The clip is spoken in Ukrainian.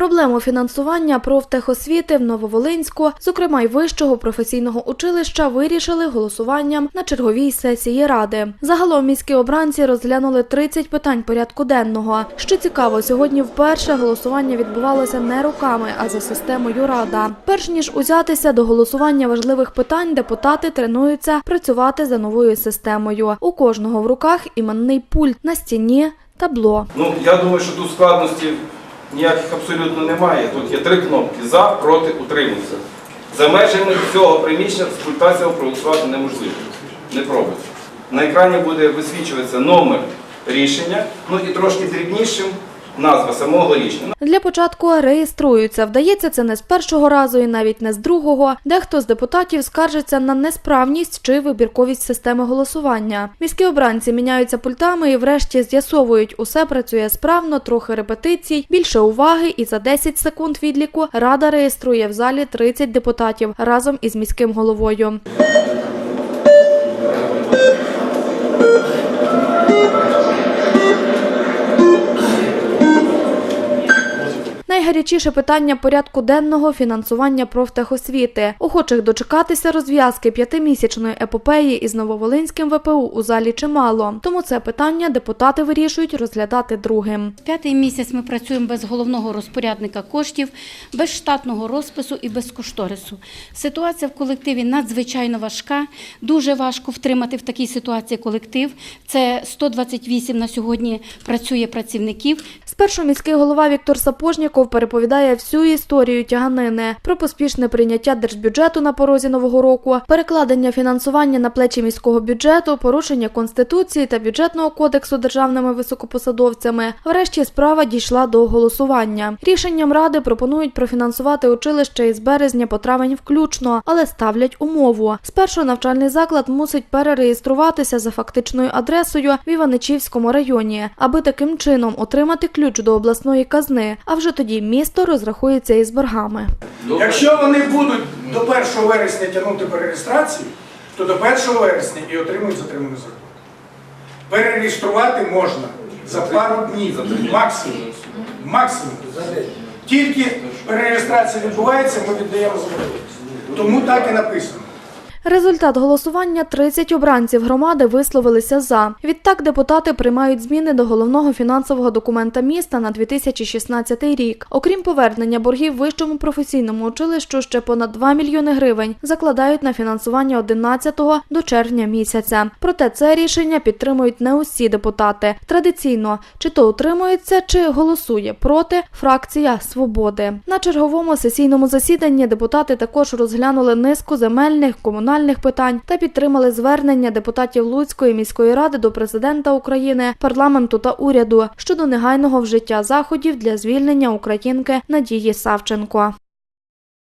Проблему фінансування профтехосвіти в Нововолинську, зокрема й вищого професійного училища, вирішили голосуванням на черговій сесії ради. Загалом міські обранці розглянули 30 питань порядку денного. Що цікаво, сьогодні вперше голосування відбувалося не руками, а за системою рада. Перш ніж узятися до голосування важливих питань, депутати тренуються працювати за новою системою. У кожного в руках іменний пульт на стіні. Табло Ну, я думаю, що тут складностей ніяких абсолютно немає. Тут є три кнопки за, проти, утримуйся. За межами цього приміщення цього проголосувати неможливо. Не пробуйте. На екрані буде висвічуватися номер рішення, ну і трошки дрібнішим назва самого рішення. Для початку реєструються. Вдається це не з першого разу і навіть не з другого. Дехто з депутатів скаржиться на несправність чи вибірковість системи голосування. Міські обранці міняються пультами і врешті з'ясовують, усе працює справно, трохи репетицій, більше уваги, і за 10 секунд відліку рада реєструє в залі 30 депутатів разом із міським головою. Найгарячіше питання порядку денного фінансування профтехосвіти. Охочих дочекатися розв'язки п'ятимісячної епопеї із Нововолинським ВПУ у залі чимало. Тому це питання депутати вирішують розглядати другим. П'ятий місяць ми працюємо без головного розпорядника коштів, без штатного розпису і без кошторису. Ситуація в колективі надзвичайно важка. Дуже важко втримати в такій ситуації колектив. Це 128 на сьогодні працює працівників. Спершу міський голова Віктор Сапожніков переповідає всю історію тяганини про поспішне прийняття держбюджету на порозі нового року, перекладення фінансування на плечі міського бюджету, порушення конституції та бюджетного кодексу державними високопосадовцями. Врешті справа дійшла до голосування. Рішенням ради пропонують профінансувати училище із березня по травень включно, але ставлять умову. Спершу навчальний заклад мусить перереєструватися за фактичною адресою в Іваничівському районі, аби таким чином отримати ключ до обласної казни. А вже тоді місто розрахується із боргами. Якщо вони будуть до 1 вересня тягнути перереєстрацію, то до 1 вересня і отримують затриману зарплату. Перереєструвати можна за пару днів, максимум. Максимум. Тільки перереєстрація відбувається, ми віддаємо зарплату. Тому так і написано. Результат голосування 30 обранців громади висловилися за. Відтак депутати приймають зміни до головного фінансового документа міста на 2016 рік. Окрім повернення боргів вищому професійному училищу, ще понад 2 мільйони гривень закладають на фінансування 11-го до червня місяця. Проте це рішення підтримують не усі депутати. Традиційно чи то утримується, чи голосує проти фракція свободи. На черговому сесійному засіданні депутати також розглянули низку земельних комунальних питань та підтримали звернення депутатів Луцької міської ради до президента України, парламенту та уряду щодо негайного вжиття заходів для звільнення українки Надії Савченко.